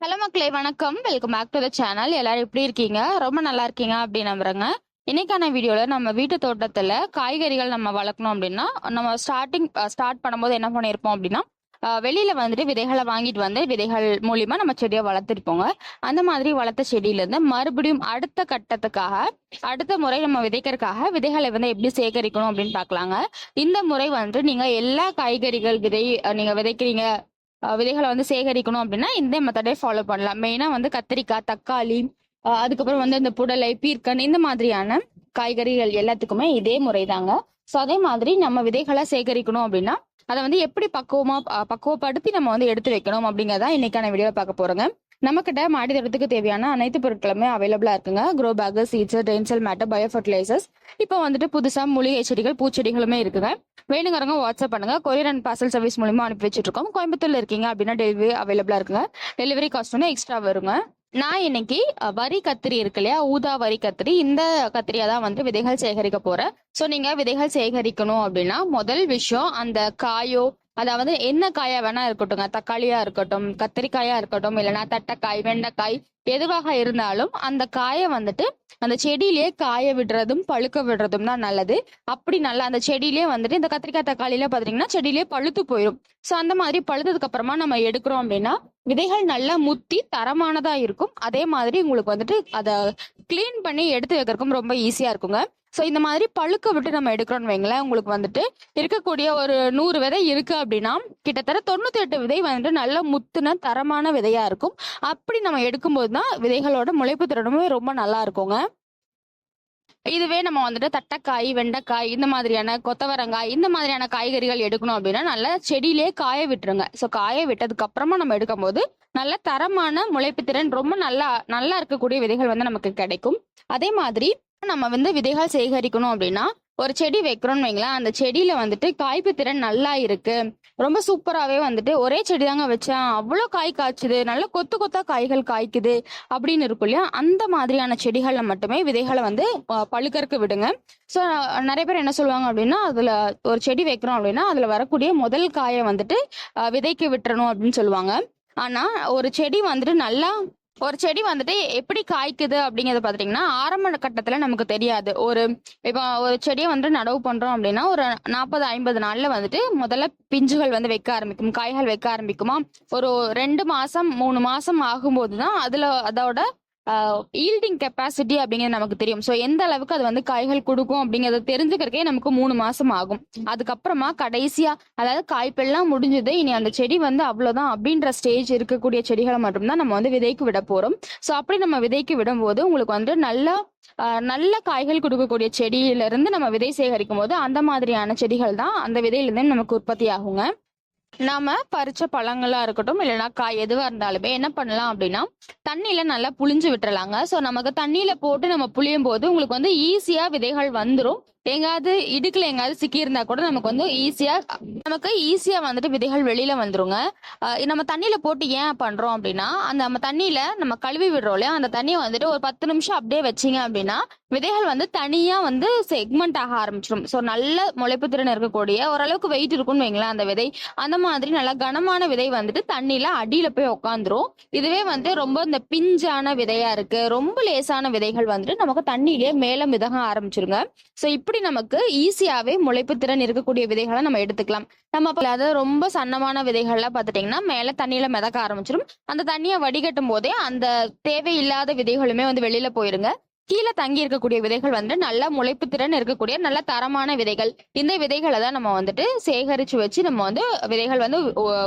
Hello மக்களே வணக்கம். Welcome back to the channel எல்லாரும் எப்படி இருக்கீங்க? ரொம்ப நல்லா இருக்கீங்க அப்படின்னு நம்புறேங்க. இன்னைக்கான வீடியோல நம்ம வீட்டு தோட்டத்துல காய்கறிகள் நம்ம வளர்க்கணும் அப்படின்னா நம்ம ஸ்டார்டிங் ஸ்டார்ட் பண்ணும்போது என்ன பண்ணியிருப்போம் அப்படின்னா வெளியில வந்துட்டு விதைகளை வாங்கிட்டு வந்து விதைகள் மூலியமா நம்ம செடியை வளர்த்துருப்போங்க. அந்த மாதிரி வளர்த்த செடியில இருந்து மறுபடியும் அடுத்த கட்டத்துக்காக அடுத்த முறை நம்ம விதைக்கிறதுக்காக விதைகளை வந்து எப்படி சேகரிக்கணும் அப்படின்னு பார்க்கலாங்க. இந்த முறை வந்துட்டு நீங்க எல்லா காய்கறிகள் விதை நீங்க விதைக்கிறீங்க விதைகளை வந்து சேகரிக்கணும் அப்படின்னா இந்த மெத்தடே ஃபாலோ பண்ணலாம். மெயினாக வந்து கத்திரிக்காய் தக்காளி அதுக்கப்புறம் வந்து இந்த புடலை பீர்க்கன் இந்த மாதிரியான காய்கறிகள் எல்லாத்துக்குமே இதே முறை தாங்க ஸோ அதே மாதிரி நம்ம விதைகளை சேகரிக்கணும் அப்படின்னா அதை வந்து எப்படி பக்குவமா பக்குவப்படுத்தி நம்ம வந்து எடுத்து வைக்கணும் அப்படிங்கறத இன்னைக்கான வீடியோ பார்க்க போறோங்க. நம்மக்கிட்ட மாடி தோட்டத்துக்கு தேவையான அனைத்து பொருட்களுமே அவைலபிளா இருக்குங்க. க்ரோ பேக் சீட்ஸ் டென்சல் மேட்டர் பயோ ஃபர்டிலைசர்ஸ் இப்போ வந்துட்டு புதுசா மூலிகை செடிகள் பூச்செடிகளுமே இருக்குங்க. வேணுங்கிறவங்க வாட்ஸ்அப் பண்ணுங்க. கொரியர் அண்ட் பார்சல் சர்வீஸ் மூலியமா அனுப்பி வச்சுட்டு இருக்கோம் கோயம்புத்தூர்ல இருக்கீங்க அப்படின்னா டெலிவரி அவைலபிளா இருக்குங்க. டெலிவரி காஸ்ட் வந்து எக்ஸ்ட்ரா வருங்க. நான் இன்னைக்கு வரி கத்திரி இருக்கு இல்லையா? ஊதா வரி கத்திரி. இந்த கத்திரியா தான் வந்து விதைகள் சேகரிக்க போறேன். ஸோ நீங்க விதைகள் சேகரிக்கணும் அப்படின்னா முதல் விஷயம் அந்த காயோ அதாவது என்ன காயா வேணா இருக்கட்டும்ங்க. தக்காளியா இருக்கட்டும் கத்திரிக்காயா இருக்கட்டும் இல்லைன்னா தட்டைக்காய் வெண்டைக்காய் எதுவாக இருந்தாலும் அந்த காயை வந்துட்டு அந்த செடியிலேயே காய விடுறதும் பழுக்க விடுறதும் தான் நல்லது. அப்படி நல்லா அந்த செடியிலேயே வந்துட்டு இந்த கத்திரிக்காய் தக்காளியில பாத்தீங்கன்னா செடியிலேயே பழுத்து போயிடும் ஸோ அந்த மாதிரி பழுத்ததுக்கு அப்புறமா நம்ம எடுக்கிறோம் அப்படின்னா விதைகள் நல்லா முத்தி தரமானதா இருக்கும். அதே மாதிரி உங்களுக்கு வந்துட்டு அதை க்ளீன் பண்ணி எடுத்து வைக்கிறதுக்கும் ரொம்ப ஈஸியா இருக்குங்க. ஸோ இந்த மாதிரி பழுக்க விட்டு நம்ம எடுக்கிறோம்னு வைங்களேன் உங்களுக்கு வந்துட்டு இருக்கக்கூடிய ஒரு நூறு விதை இருக்கு அப்படின்னா கிட்டத்தட்ட தொண்ணூத்தி எட்டு விதை வந்துட்டு நல்ல முத்துன தரமான விதையா இருக்கும். அப்படி நம்ம எடுக்கும்போது தான் விதைகளோட முளைப்பு திறனுமே ரொம்ப நல்லா இருக்குங்க. இதுவே நம்ம வந்துட்டு தட்டைக்காய் வெண்டைக்காய் இந்த மாதிரியான கொத்தவரங்காய் இந்த மாதிரியான காய்கறிகள் எடுக்கணும் அப்படின்னா நல்லா செடியிலே காய விட்டுருங்க. ஸோ காய விட்டதுக்கு அப்புறமா நம்ம எடுக்கும்போது நல்ல தரமான முளைப்பு திறன் ரொம்ப நல்லா நல்லா இருக்கக்கூடிய விதைகள் வந்து நமக்கு கிடைக்கும். அதே மாதிரி நம்ம வந்து விதைகள் சேகரிக்கணும் அப்படின்னா ஒரு செடி வைக்கிறோம்னு வைங்களேன். அந்த செடியில வந்துட்டு காய்ப்பு திறன் நல்லா இருக்கு. ரொம்ப சூப்பராகவே வந்துட்டு ஒரே செடி தாங்க வச்சேன். அவ்வளோ காய் காய்ச்சுது. நல்ல கொத்து கொத்தா காய்கள் காய்க்குது அப்படின்னு இருக்கும் இல்லையா? அந்த மாதிரியான செடிகளை மட்டுமே விதைகளை வந்து பழுக்கறக்கு விடுங்க. ஸோ நிறைய பேர் என்ன சொல்லுவாங்க அப்படின்னா அதில் ஒரு செடி வைக்கிறோம் அப்படின்னா அதில் வரக்கூடிய முதல் காயை வந்துட்டு விதைக்கு விட்டுறணும் அப்படின்னு சொல்லுவாங்க. ஆனா ஒரு செடி வந்துட்டு நல்லா ஒரு செடி வந்துட்டு எப்படி காய்க்குது அப்படிங்கறத பாத்தீங்கன்னா ஆரம்ப கட்டத்துல நமக்கு தெரியாது. ஒரு இப்போ ஒரு செடியை வந்து நடவு பண்றோம் அப்படின்னா ஒரு நாற்பது ஐம்பது நாள்ல வந்துட்டு முதல்ல பிஞ்சுகள் வந்து வைக்க ஆரம்பிக்கும் காய்கள் வைக்க ஆரம்பிக்குமா? ஒரு ரெண்டு மாசம் மூணு மாசம் ஆகும்போது தான் அதுல அதோட ஈல்டிங் கெப்பாசிட்டி அப்படிங்கிறது நமக்கு தெரியும். ஸோ எந்த அளவுக்கு அது வந்து காய்கள் கொடுக்கும் அப்படிங்கறத தெரிஞ்சுக்கிறதுக்கே நமக்கு மூணு மாசம் ஆகும். அதுக்கப்புறமா கடைசியா அதாவது காய்ப்பெல்லாம் முடிஞ்சது இனி அந்த செடி வந்து அவ்வளவுதான் அப்படின்ற ஸ்டேஜ் இருக்கக்கூடிய செடிகளை மட்டும்தான் நம்ம வந்து விதைக்கு விட போறோம். ஸோ அப்படி நம்ம விதைக்கு விடும்போது உங்களுக்கு வந்து நல்லா நல்ல காய்கள் கொடுக்கக்கூடிய செடியிலிருந்து நம்ம விதை சேகரிக்கும் போது அந்த மாதிரியான செடிகள் தான் அந்த விதையிலிருந்து நமக்கு உற்பத்தி ஆகுங்க நாம பறிச்ச பழங்களா இருக்கட்டும் இல்லைன்னா காய் எதுவா இருந்தாலுமே என்ன பண்ணலாம் அப்படின்னா தண்ணியில நல்லா புளிஞ்சு விட்டுறலாங்க. ஸோ நமக்கு தண்ணியில போட்டு நம்ம புளியும் போது உங்களுக்கு வந்து ஈஸியா விதைகள் வந்துரும். எங்காவது இடுக்குல எங்காவது சிக்கி இருந்தா கூட நமக்கு வந்து ஈஸியா நமக்கு ஈஸியா வந்துட்டு விதைகள் வெளியில வந்துருங்க. நம்ம தண்ணியில போட்டு ஏன் பண்றோம் அப்படின்னா அந்த நம்ம தண்ணியில நம்ம கழுவி விடுறோம் இல்லையா? அந்த தண்ணியை வந்துட்டு ஒரு பத்து நிமிஷம் அப்படியே வச்சீங்க அப்படின்னா விதைகள் வந்து தனியா வந்து செக்மெண்ட் ஆக ஆரம்பிச்சிடும் ஸோ நல்ல முளைப்பு திறன் இருக்கக்கூடிய ஓரளவுக்கு வெயிட் இருக்கும்னு வைங்களேன் அந்த விதை. அந்த மாதிரி நல்லா கனமான விதை வந்துட்டு தண்ணியில அடியில போய் உட்காந்துரும் இதுவே வந்து ரொம்ப இந்த பிஞ்சான விதையா இருக்கு. ரொம்ப லேசான விதைகள் வந்துட்டு நமக்கு தண்ணியிலேயே மேல மிதக ஆரம்பிச்சிருங்க. ஸோ இப்படி நமக்கு ஈஸியாவே முளைப்பு திறன் இருக்கக்கூடிய விதைகளை நம்ம எடுத்துக்கலாம். நம்ம அதாவது ரொம்ப சன்னமான விதைகள்லாம் பார்த்துட்டிங்கன்னா மேல தண்ணியில மிதக்க ஆரம்பிச்சிடும் அந்த தண்ணியை வடிகட்டும் போதே அந்த தேவையில்லாத விதைகளுமே வந்து வெளியில போயிருங்க. கீழே தங்கி இருக்கக்கூடிய விதைகள் வந்து நல்ல முளைப்பு திறன் இருக்கக்கூடிய நல்ல தரமான விதைகள். இந்த விதைகளை தான் நம்ம வந்துட்டு சேகரிச்சு வச்சு நம்ம வந்து விதைகள் வந்து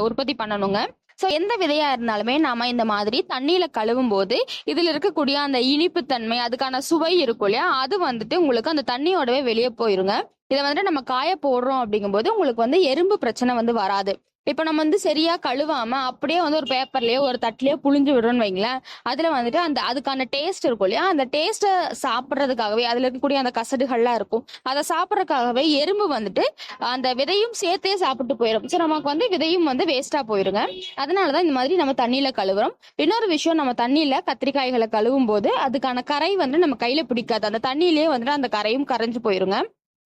உற்பத்தி பண்ணணுங்க. ஸோ எந்த விதையா இருந்தாலுமே நாம இந்த மாதிரி தண்ணியில் கழுவும் போது இதுல இருக்கக்கூடிய அந்த இனிப்பு தன்மை அதுக்கான சுவை இருக்கும் இல்லையா? அது வந்துட்டு உங்களுக்கு அந்த தண்ணியோடவே வெளியே போயிருங்க. இதை வந்துட்டு நம்ம காய போடுறோம் அப்படிங்கும்போது உங்களுக்கு வந்து எறும்பு பிரச்சனை வந்து வராது. இப்போ நம்ம வந்து சரியா கழுவாம அப்படியே வந்து ஒரு பேப்பர்லயோ ஒரு தட்டிலயோ புழிஞ்சு விடுறோம்னு வைங்களேன் அதுல வந்துட்டு அந்த அதுக்கான டேஸ்ட் இருக்கும் இல்லையா? அந்த டேஸ்ட்டை சாப்பிட்றதுக்காகவே அதுல இருக்கக்கூடிய அந்த கசடுகள்லாம் இருக்கும். அதை சாப்பிட்றதுக்காகவே எறும்பு வந்துட்டு அந்த விதையும் சேர்த்தே சாப்பிட்டு போயிடும் ஸோ நமக்கு வந்து விதையும் வந்து வேஸ்டா போயிருங்க. அதனாலதான் இந்த மாதிரி நம்ம தண்ணியில கழுவுறோம். இன்னொரு விஷயம் நம்ம தண்ணியில கத்திரிக்காய்களை கழுவும் போது அதுக்கான கரை வந்து நம்ம கையில பிடிக்காது. அந்த தண்ணியிலேயே வந்துட்டு அந்த கரையும் கரைஞ்சு போயிருங்க.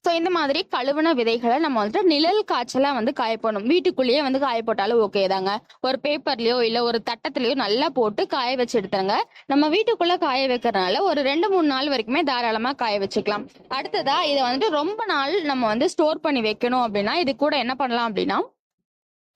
ஸோ இந்த மாதிரி கழுவுன விதைகளை நம்ம வந்துட்டு நிழல் காய்ச்சலாக வந்து காய போடணும் வீட்டுக்குள்ளேயே வந்து காய போட்டாலும் ஓகே தாங்க. ஒரு பேப்பர்லயோ இல்லை ஒரு தட்டத்திலயோ நல்லா போட்டு காய வச்சு எடுத்துருங்க. நம்ம வீட்டுக்குள்ள காய வைக்கிறதுனால ஒரு ரெண்டு மூணு நாள் வரைக்குமே தாராளமாக காய வச்சுக்கலாம். அடுத்ததா இதை வந்துட்டு ரொம்ப நாள் நம்ம வந்து ஸ்டோர் பண்ணி வைக்கணும் அப்படின்னா இது கூட என்ன பண்ணலாம் அப்படின்னா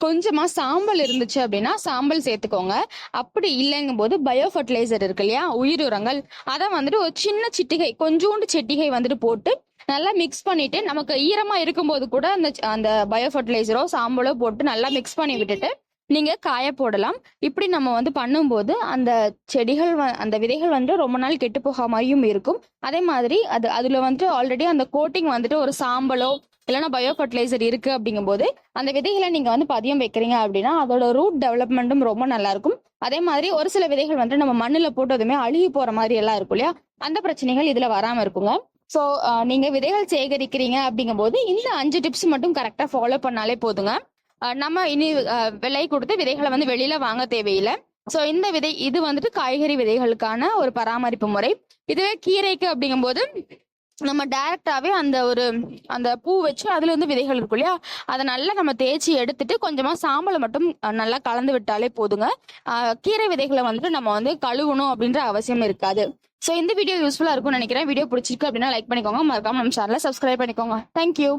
கொஞ்சமா சாம்பல் இருந்துச்சு அப்படின்னா சாம்பல் சேர்த்துக்கோங்க. அப்படி இல்லைங்கும் போது பயோ ஃபர்டிலைசர் இருக்கு இல்லையா? உயிர் உரங்கள். அதை வந்துட்டு ஒரு சின்ன சிட்டிகை கொஞ்சோண்டு செட்டிகை வந்துட்டு போட்டு நல்லா மிக்ஸ் பண்ணிட்டு நமக்கு ஈரமா இருக்கும்போது கூட அந்த அந்த பயோ ஃபர்டிலைசரோ சாம்பலோ போட்டு நல்லா மிக்ஸ் பண்ணி விட்டுட்டு நீங்க காய போடலாம். இப்படி நம்ம வந்து பண்ணும்போது அந்த செடிகள் வ- அந்த விதைகள் வந்து ரொம்ப நாள் கெட்டு போகாமையும் இருக்கும். அதே மாதிரி அது அதுல வந்துட்டு ஆல்ரெடி அந்த கோட்டிங் வந்துட்டு ஒரு சாம்பலோ இல்லைன்னா பயோ ஃபர்டிலைசர் இருக்கு அப்படிங்கும்போது அந்த விதைகளை நீங்க வந்து பதியம் வைக்கிறீங்க அப்படின்னா அதோட ரூட் டெவலப்மெண்ட்டும் ரொம்ப நல்லா இருக்கும் அதே மாதிரி ஒரு சில விதைகள் வந்து நம்ம மண்ணில் போட்டதுமே அழுகி போற மாதிரி எல்லாம் இருக்கும் இல்லையா? அந்த பிரச்சனைகள் இதுல வராம இருக்குங்க. ஸோ நீங்க விதைகள் சேகரிக்கிறீங்க அப்படிங்கும்போது இந்த அஞ்சு டிப்ஸ் மட்டும் கரெக்டா ஃபாலோ பண்ணாலே போதுங்க. நம்ம இனி விலை கொடுத்து விதைகளை வந்து வெளியில வாங்க தேவையில்லை. ஸோ இந்த விதை இது வந்துட்டு காய்கறி விதைகளுக்கான ஒரு பராமரிப்பு முறை. இதுவே கீரைக்கு அப்படிங்கும்போது நம்ம டைரக்டாவே அந்த ஒரு அந்த பூ வச்சு அதுல இருந்து விதைகள் இருக்கும் இல்லையா? அதை நல்லா நம்ம தேய்ச்சி எடுத்துட்டு கொஞ்சமா சாம்பலை மட்டும் நல்லா கலந்து விட்டாலே போதுங்க. கீரை விதைகளை வந்துட்டு நம்ம வந்து கழுவணும் அப்படின்ற அவசியம் இருக்காது. ஸோ இந்த வீடியோ யூஸ்ஃபுல்லா இருக்கும்னு நினைக்கிறேன். வீடியோ பிடிச்சிருக்கு அப்படின்னா லைக் பண்ணிக்கோங்க. மறக்காம நம்ம சேனலை சப்ஸ்கிரைப் பண்ணிக்கோங்க. தேங்க்யூ